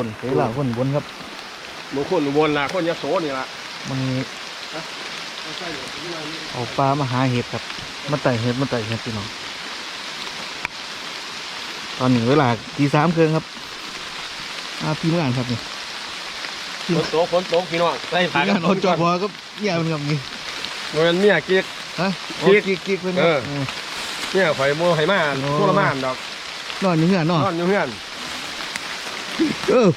ต้นเสลาคนบนครับบางคนอุบนละคนยโสนี่ละมันนี้เอาใส่เลยที่นั่นนี่เอาปลามาหาเห็ดครับมาไต่เห็ดมาไต่เห็ดพี่น้องตอนนี้เวลาตีสามครึ่งครับอาพี่งานครับนี่ฝนตกฝนตกพี่น้องใส่พี่ผ้างานอดจอดพอก็แย่มันครับนี่มันเมียเกียกฮะกิ๊กกิ๊กกิ๊กเพื่อนเออเออเนี่ยข่อยโมไห้มาโอ้ทุรมานดอกนอนอยู่เหือนนอนนอนอยู่เฮือน เออ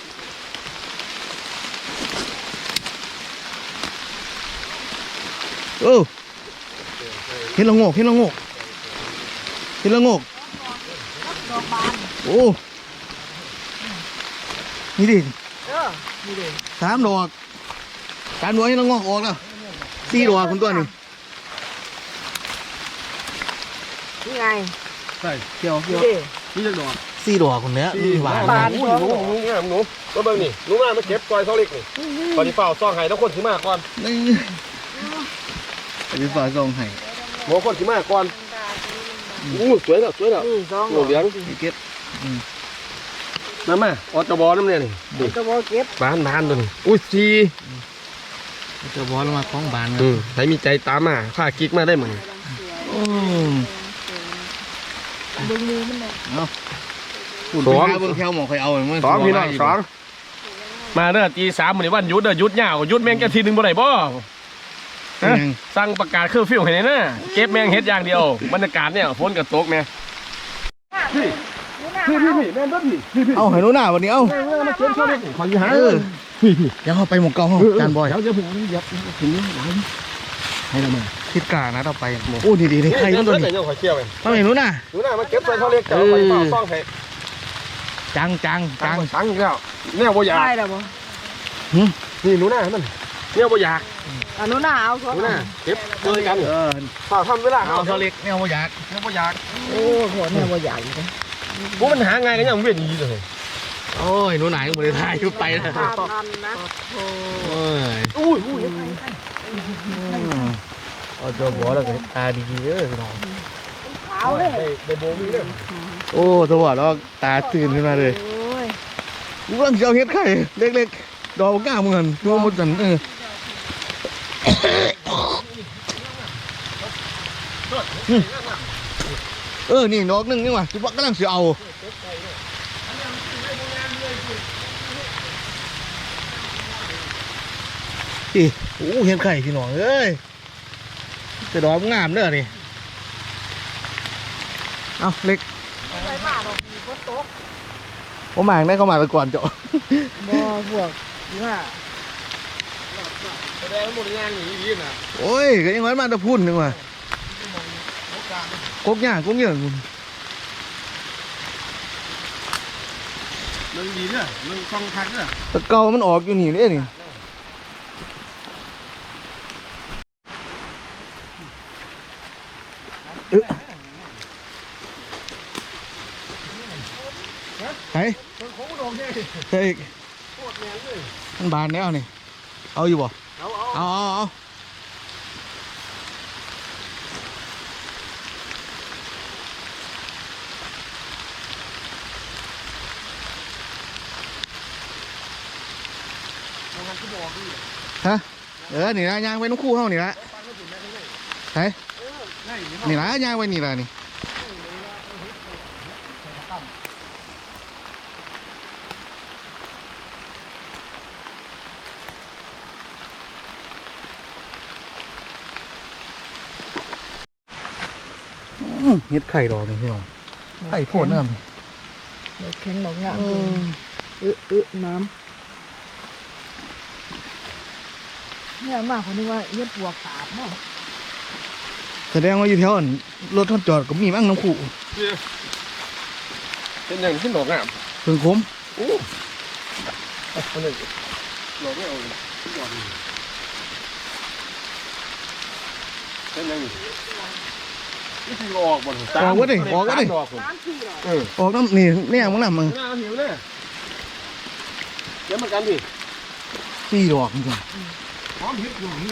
เออเห็นละโงกเห็นละโงกเห็นละโงกโอ้นี่ดิเออนี่เลยสามดอกสามดอกนี่ละโงกออกแล้วสี่ดอกคุณตัวนี่นี่ไงใส่เกี่ยวเกี่นี่ยวดิ นี่จะดอก สี่ดอกคนเนี้ยมีหวานบาน หนูหนูหนูเนี่ยหนูก็เบิ่งนี่หนูมามาเก็บซอยเขาเล็กนี่ตอนนี้เฝ้าซ่องไห้ต้องคนสิมาก่อนนี่อันนี้ฝาซองให้หมอคนสิมาก่อนอู้สวยแล้วสวยแล้วนี่สองโอ้เหลืองนี่เก็บน้ำมาออจบอน้ำเนี่ยนี่นี่จะบอกเก็บ บ้านบ้านตัวนี้อุ้ยสีจะบอลงมาคล้องบานคอืรับมใครมีใจตามมาพากิ๊กมาได้เหมือนโอ้ดึงมือมันเลยเอาหุ่นไปหาเบิ่งแถวหมองคอยเอามันสองพี่น้องสองมาเด้อตีสามมื้อนี้วันหยุดเด้อหยุดยาวหยุดแมงกะทีหนึงบ่ได้บ่เป็นฮะหยังสั่งประกาศเคอร์ฟิวให้แน่นะเก็บแมงเฮ็ดอย่างเดียวบรรยากาศเนี่ยฝนกับตกแม่พี่พี่พี่พี่แม่นเด้อพี่พี่พี่เอาให้หนูหน้าวันนี้เอาเออมาเก็บช่วยดิขออยู่หาเอออยังเข้าไปหมองเก่าห้องจานบอยเดี๋ยวเดี๋ยวผมเอาเหยับถึงนี่หลังให้ละมา คิดกล้านะต่อไปโอ้ดีดีๆใครนี่มันตัตัววนี้นี้เดี๋ยวขอเชี่ยวเองเอาให้หนูหน้าดูหน้ามาเก็บใส่เขาเล็กจะเอาไปเฝ้าซ่องให้จังจังตัจังงตังอีกแล้วเนี่ยบ่อยากได้แล้วบ่นี่หนูหน้ามันเนี่ยบ่อยากอนุหน้าเอาหนูหน้าเก็บเจอกันเออฝ่าทำเวลาเอาเท่าเล็กเนี่ยบ่อยากเนี่ยบ่อยากโอ้โหเนี่ยบ่ใหญ่เลยกูมันหาไงกันยังเวียนยีเลยโอ้ยหนูหนาก็บ่ได้ถ่ายอยู่ไปนะตามนั้นนะโอ้โอ้ยอุ้ยอุ้ย เอาตัวบอแล้วก็ตาดีๆเด้อพี่น้องขาวเลยได้โบมีเลยโอ้สวัสดีตาตื่นขึ้นมาเลยโอ้ยกูกำลังจะเอาเฮ็ดไข่เล็กๆดอกก้าเหมือนดูมันจันเออเออ นี่ดอกหนึงนี่ว่ะคิดว่ากำลังจะเอาอีโอ้เห็นไข่พี่น้องเอ้ย จะดอกงามเด้อนี่เอาเล็กไรมาดอกมีฝนตกผมหมางได้เข้ามาไปก่อนเจ้าบ่พวกว่าแสดงหมดงานหนีดีน่ะโอ้ยก็ยังไว้มาตะพุ่นหนึ่งว่ะกกย่างกกเหยอะมันดีเนี่ยมันคล่องทักเนี่ยตะเกามันออกอยู่นี่เลยนี่เอ๊ะ ไหนเฮ้ยมันบานแล้วนี่ เอาอยู่บ่ เอาเอาเอาเอาเอาฮะ เออ นี่ละยางไปน้องคู่เฮานี่ละไหน นี่ละยางไปนี่ละนี่อื้อเฮ็ดไข่ดอกนี่พี่น้องไข่โพดน้ำดอกแข็งดอกงามเอออึอึน้ำเนี่ยมากคนนึกว่าเย็ดปวกขาดเนาะ แสดงว่าอยู่แถวนั้นรถทดจอดก็มีมั้งน้ำคู่เป็นอย่างที่หนอกอะเพิ่งคมโอ้คนหนึ่งหนอกไม่เอาเลยเป็นอย่างนี้นี่คือออกบนออกก็ดิออกก็ดิออกคนน้ำขี้หรอเออออกน้ำนี่เนี่ยมึงน้ำมึงหน้าหิวเลยเดี๋ยวมากันดิสี่ดอกจริงหอมเห็ดปวกนี่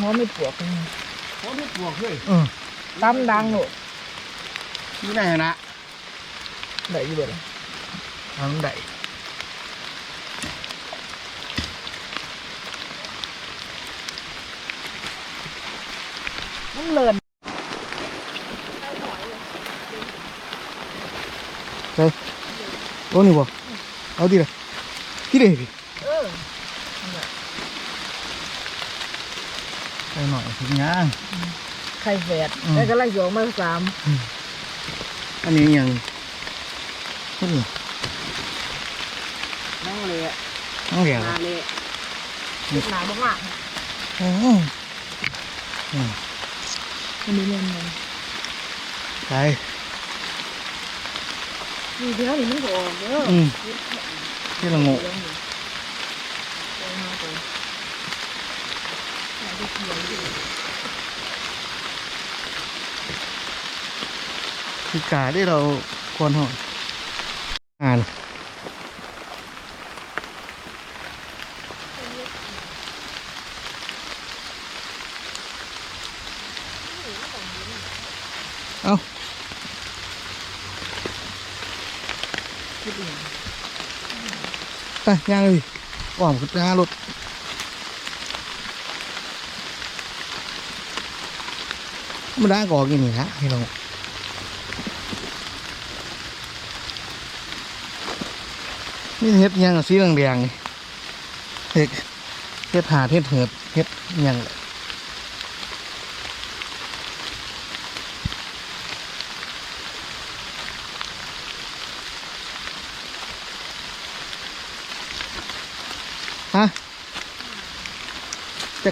หอมไม่ปวกหอม โอ้นี่ปวกเลยอืมตำดังหนูนี่ไหนนะได้อยู่เบิดทำได้มันเลินใช่โอ้นี่บ่เอาดีเลยดีเลย เออไปหน่อยถึงย่างไข่แฝดอืมแล้วก็ไล่โยงมาสามอันนี้ยังนี่นั่งเลยอะน้องเหลียวนาเลยลูกหนามากโอ้ๆมันมีเงินเงินไปมีเดียวนี่มันก็ออกเด้ออืมที่ละโงก เดี๋ยวนี่เดี๋ยวมาก่อน เอาไปเกี่ยวอยู่คือกาได้ เราควรหอดอ่านเออย่างเลยอ้อมขึ้นไปหารถมันได้กอกินนี่ฮะพี่น้องนี่เฮ็ดยังสีแดงๆเฮ็ดเฮ็ดหาเฮ็ดเหิดเฮ็ดหยังฮะจะ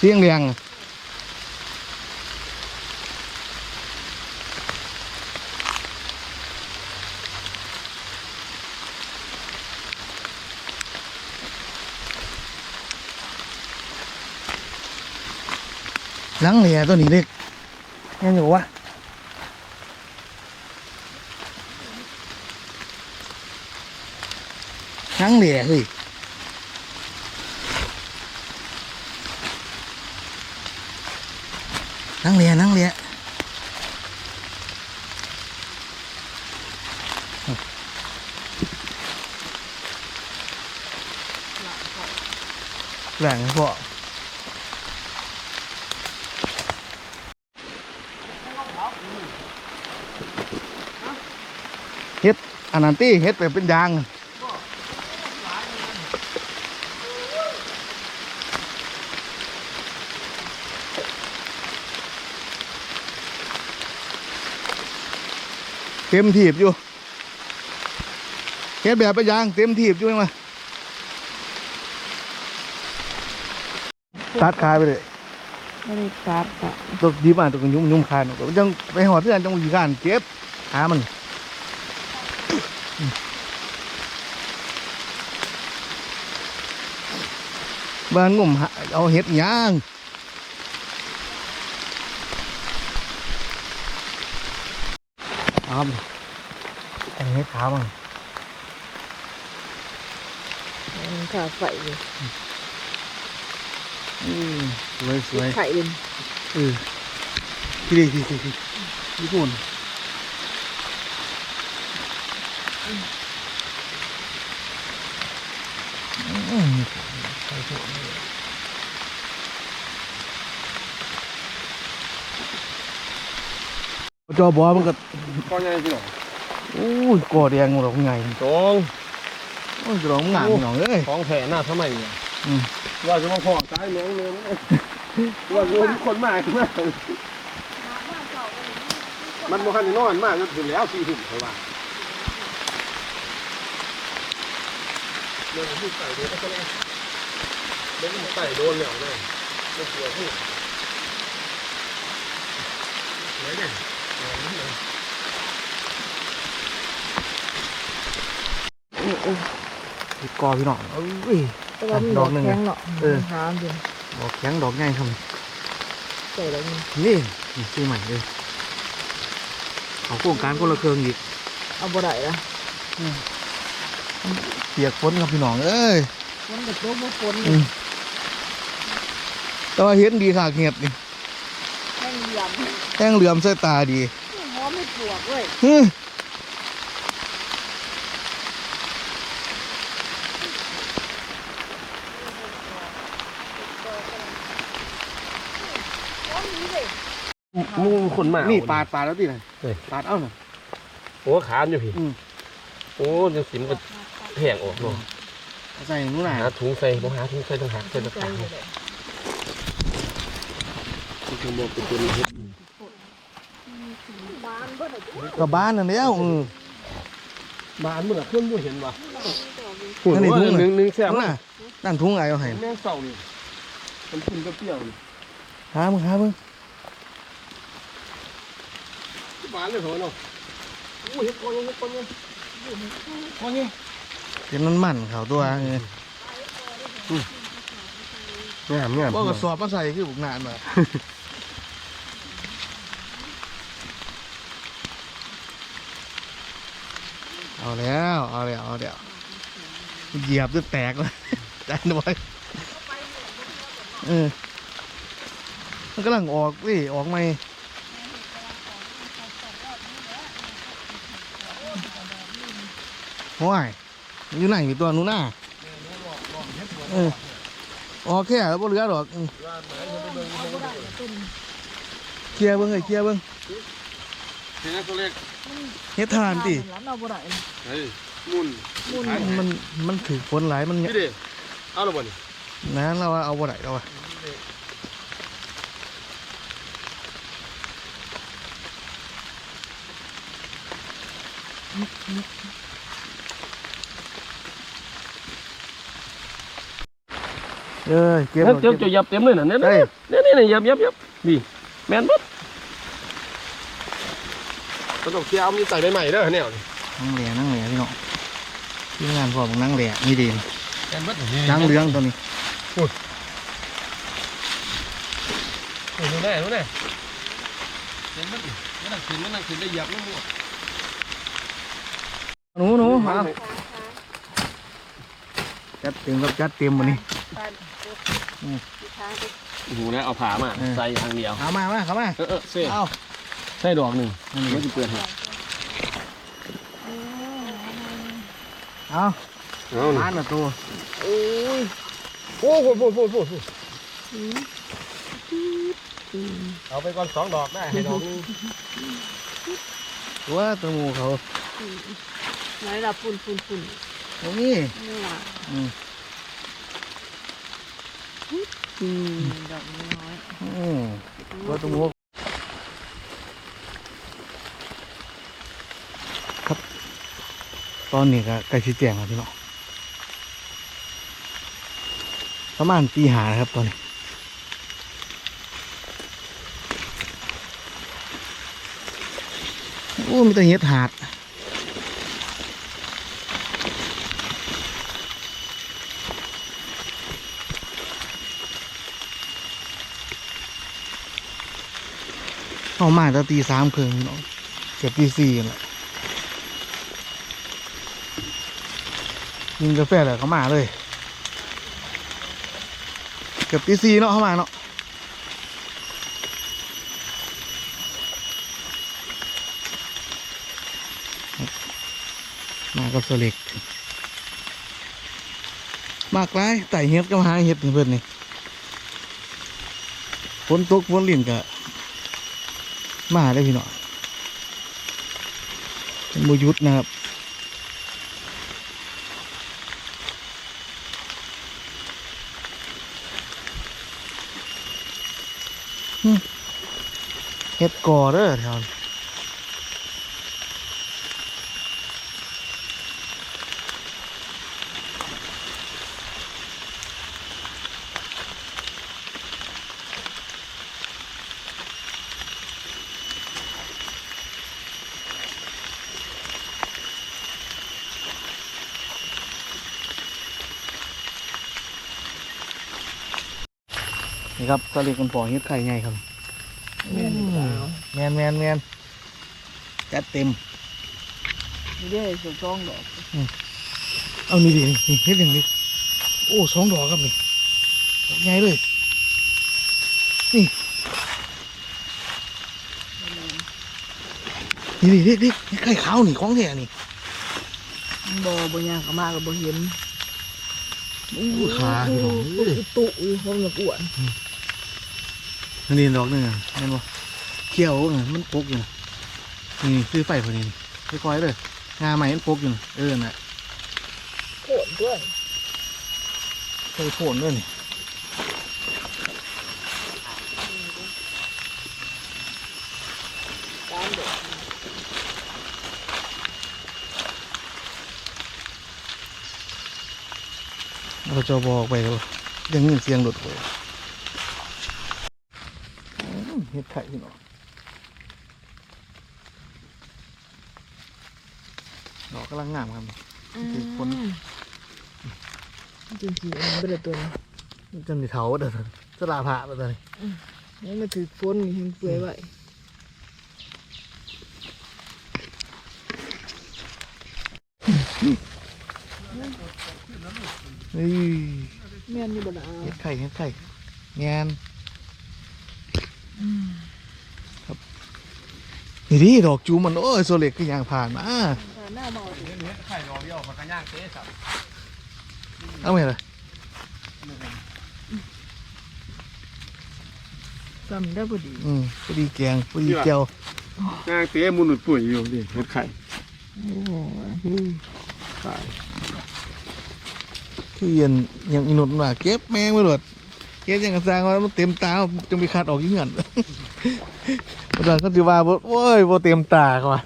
สีแดงๆอะห ลังเหลียตัวนี้เล็กยังอยู่วะหลังเหลียเฮ้ยนั่งเรียนั่งเรียแหล่งพวกเฮ็ด อันนั้นตี้เฮ็ดแบบเป็นยางเต็มถีบอยู่เฮ็ดแบบเป็นยางเต็มถีบอยู่ยังไงตัดขาไปเลยไม่ได้ตัดอะตกดีมากตกยุ่มยุ่มคานออกไปยังไปหอดเพื่อนจังวีการเก็บขามัน บ้านงุ่มหาเอาเห็ดหยางเอาอันนี้ขามันมันขาไฟเลยอืมสวยสวยไข่เลยเออที่ดีที่ดีที่ญี่ปุ่นอืม ใส่ถั่วนี่จอบอมันก็ก้อนใหญ่พี่น้องโอ้ยกอแดงหรอกไงจงโอ้ยจะร้องงานพี่น้องเอ้ยของแถหน้าทำไมเนี่ยว่าจะมาพอตายเมืองเลยว่าจะมีคนมากมากมันบ่คันนอนมากจนถึงแล้วสี่ทุ่มเขาว่าเดี๋ยวผมใส่เดี๋ยวก็จะได้เดี๋ยวผมใส่โดนแล้วเลยไม่กลัวพี่ไหนเนี่ยโอ้โอ้ติดกอพี่น้องเอ้ยหันดอกหนึ่งเนาะเออหามอยู่ดอกแข็งดอกใหญ่ครับนี่นี่นี่ซื้อใหม่เลยเขาโครงการคนละเครื่องอีก เอาบ่ได้ละ เปียกฝนครับพี่น้องเอ้ยมันก็โตบ่ปนอืมแต่ว่าเห็นดีค่ะเงียบนี่แห้งเหลี่ยมแห้งเหลื่อมใส่ตาดีหอมไม่ปลวกเว้ยฮึมูคนมานี่นี่ปาดปาดแล้วดิไหนเฮ้ยปาดเอ้าน่ะโอ้ขานอยู่พี่อืมโอ้ยังสิมก็ แพงออกเนาะเอาใส่หนู้นน่ะหาถุงใส่บ่หาถุงใส่ต้องหาใส่ตะกร้าเป็นบ่เป็นตัวนี้เฮ็ดบ้านเพิ่นน่ะก็บ้านนั่นแล้วอือบ้านมึงอะเพิ่นบ่เห็นว่ะอันนี้ถุงหน่ะนึ่งหนึ่งแซ่บนั่นน่ะนั่นถุงไอ้เอาให้แม่งเศร้านี่มันกินก็เปรี้ยวนี่หามึงหามึงบ้านเลยเหรอเนาะโอ้เฮ็ดก่อนเฮ็ดก่อนก่อนนี่ เดี๋ยวมันมันเขาตัวเองามงามบ่กระสอบมาใส่คือบุกนานมาเอาแล้ว เอาแล้ว เอาแล้ว เหยียบจนแตกเลยใจหน่อยเออมันกำลังออกวิออกไหมโอ้ย อยู่ไหนมีตัวนู้นน่ะเออออกแค่แล้วบ่เหลือหรอกอืมเคลียร์เบิ้งเลยเคลียร์เบิ้งเห็นไหมตัวเล็กเฮ็ดทานติหลานเอาบ่ได้เฮ้ยมุนมันมันถือฝนหลายมันนี่ดิเอาและบ่นี่นะเราว่าเอาบ่ได้เราว่า เอ้ยเก็บเจ้าเจ้ายับเต็มเลยน่ะเนี่ยเฮ้ยเนี่ยเนี่ยยับยับยับนี่แม่นปั๊บก็ต้องเกี่ยวมีใส่ใบใหม่เด้อเนี่ยนั่งเหลี่ยนั่งเหลี่ยพี่น้องที่งานพอผมนั่งเหลี่ยนี่ดีนะแม่นปั๊บนั่งเหลืองตัวนี้ดูแน่ดูแน่เต็มปั๊บมันนั่งขึ้นมันนั่งขึ้นได้ยับมันหมดหนูหนูมาจัดเต็มครับจัดเต็มวันนี้ โอ้โหนะเอาผ่ามาใส่ทางเดียว เอามามาเข้ามาเออเออเซ่เอาใส่ดอกหนึ่งมันจะเปลือกเอาเอาล้านละตัวโอ้ยโอ้โหโอ้โหโอ้โหเอาไปก่อนสองดอกได้ให้ดอกนึงตัวตัวหมูเขาไหนล่ะปุ่นปุ่นปุ่นตรงนี้นี่ล่ะอืม อืมดอกน้อยอืมตัวตัวหมูครับ ตอนนี้ก็ใกล้ชิดแจงแล้วพี่น้องประมาณตีหาครับตอนนี้โอ้มีแต่เห็ดหาด เข้ามาตั้งตีสามครึ่งพี่น้องเกือบตีสี่แหละกินกาแฟเลยเขามาเลย เกือบตีสี่เนาะเข้ามาเนาะมากับโซเล็กมากไรไต่เห็ดก็มาหาเห็ดเพื่อนนี่ฝนตกฝนลิ่นกะ มาได้พี่น้องเป็นบุยุทธนะครับเฮ็ดกอเด้อแถวนี้ ครับก็เรียกกันปอเฮ็ดไข่ไงครับแม่นหรือเปล่าแมนแมนแมนจัดเต็มนี่เด้สุดสองดอกเอานี่ดินี่เฮ็ดอย่างนี้โอ้สองดอกครับนี่ดอกใหญ่เลยนี่นี่นี่เด็กเด็กไข่ขาวนี่ของแท้นี่บ่บ่ย่างก็มาก็บ่เห็นอู้ขาพี่น้องเอ้ยตุอยู่ผมอยากอ้วน นี่ดอกหนึงอะแม่นบ่ขียวๆน่ะมันปกอยู่น่ะนี่ซื้อไฟพอดีนี่ค่อยๆเลยงาใหม่มันปกอยู่น่ะเออน่ะโขนด้วยใส่โผนด้วยนี่เราจะบอกไปเลยยังมีเสียงหลุดเลยอืมเห็ดไข่พี่น้องดอกกำลังงามครับคือคนจริงๆมันเป็นตัวนี้มันจะมีเถาเด้อสลาผ่าไปเลยยังมาถือฝนนี่เห็นเปื่อยไว้เฮ้ยแม่นอยู่บ่ล่ะเห็ดไข่เห็ดไข่งาน ครับนี่ดิดอกจูมันโอ้ยโซเล็กก็ยังผ่านมาหน้าเมาไข่ดอกเดียวมันก็ย่างเต๊ะสับเอาไงล่ะซ้ำได้พอดีอืมพอดีแกงพอดีเจียวย่างเต๊ะมุนปุ๋ยอยู่ดิเห็ดไข่โอ้ยคือเย็นยังอินุดว่าเก็บแมงไปหลด เก็บยังกระซังว่ามันเต็มตาจงไปคัดออกยิ่งเงินอาจารย์ก็ถือว่าบ่โอ้ยบ่เต็มตาเขาว่า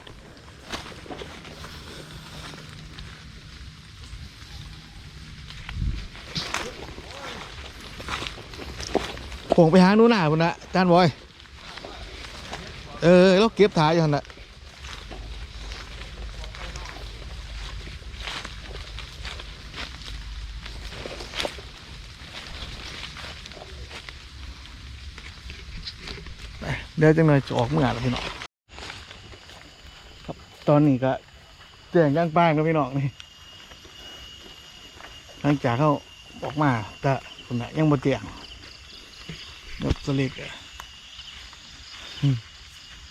ผมไปหาหนูหน้าพุ่นนะอาจารย์บอย เออเราเก็บถ่ายอยู่หั่นน่ะ ดี๋ยวจังหน่อยจะออกเมื่อแล้วพี่น้องครับตอนนี้ก็แจ้งย่างป้างครับพี่น้องนี่หลังจากเขาออกมาแต่คนน่ะยังบ่เตียงรถสลิกอะ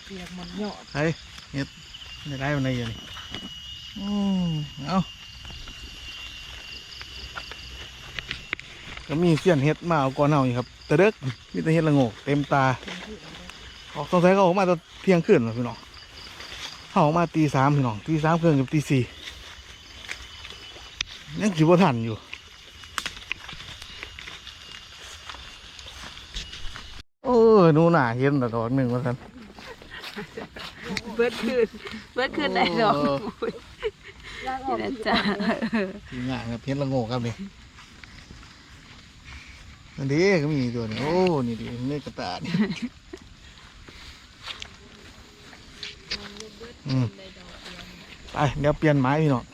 เปียกมันยอดเฮ้ยเฮ็ดได้ได้มันได้ยังนี่อืมเอาก็มีเสี้ยนเฮ็ดมาเอาก่อนเฮาอยู่ครับ แต่เด็กมีแต่เฮ็ดละโงกเต็มตา ออกสงสัยเขาออกมาตอนเที่ยงคืนแล้วพี่น้องเขาออกมาตีสามพี่น้องตีสามเครื่องกับตีสี่ยังสิบ่ทันอยู่ โอ้ยหนูหนาเห็นแต่ดอกหนึ่งว่าซั่นเบิดคืนเบิดคืนได้ดอกโอ้ย่างออกนี่นะจ๊ะทีมงานครับเพชรละโงกครับนี่อันนี้ก็มีตัวนี้โอ้ นี่ดินี่กระตานี่ อืมไปเดี๋ยวเปลี่ยนไม้พี่น้อง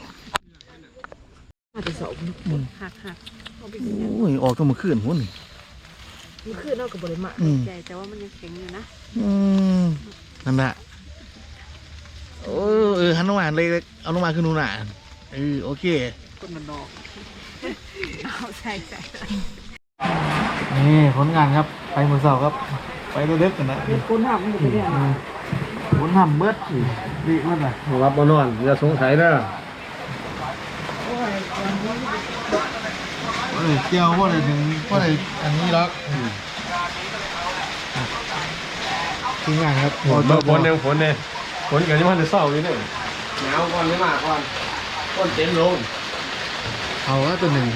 มาแต่เสาร์หักหักโอ้ยออกตัวมาขึ้นหุ่นนี่มันขึ้นเนอกกับบริมาอืม ใจแต่ว่ามันยังแข็งอยู่นะอืมนั่นแหละโอ้เออหันลงมาเลยเอาลงมาขึ้นนูนน่ะเออโอเค คนมันดอกเอาใส่ใส่นี่ผลงานครับ ไปมือเสาครับ ไปตัวเล็กกันนะเป็นคนทำมันก็เป็นเนี่ยผลทำเบิดสิ ดีมากเลยรับมานอนอย่าสงสัยเด้อเอ้ยเจียวว่าอะไรถึงว่าอะไรอันนี้แล้วทีมงานครับฝนฝนยังฝนเนี่ยฝนกันยังมันจะเศร้าอยู่เนี่ยหนาวก่อนไม่มากก่อนต้นเต็มลงเอาว่าตัวหนึ่ง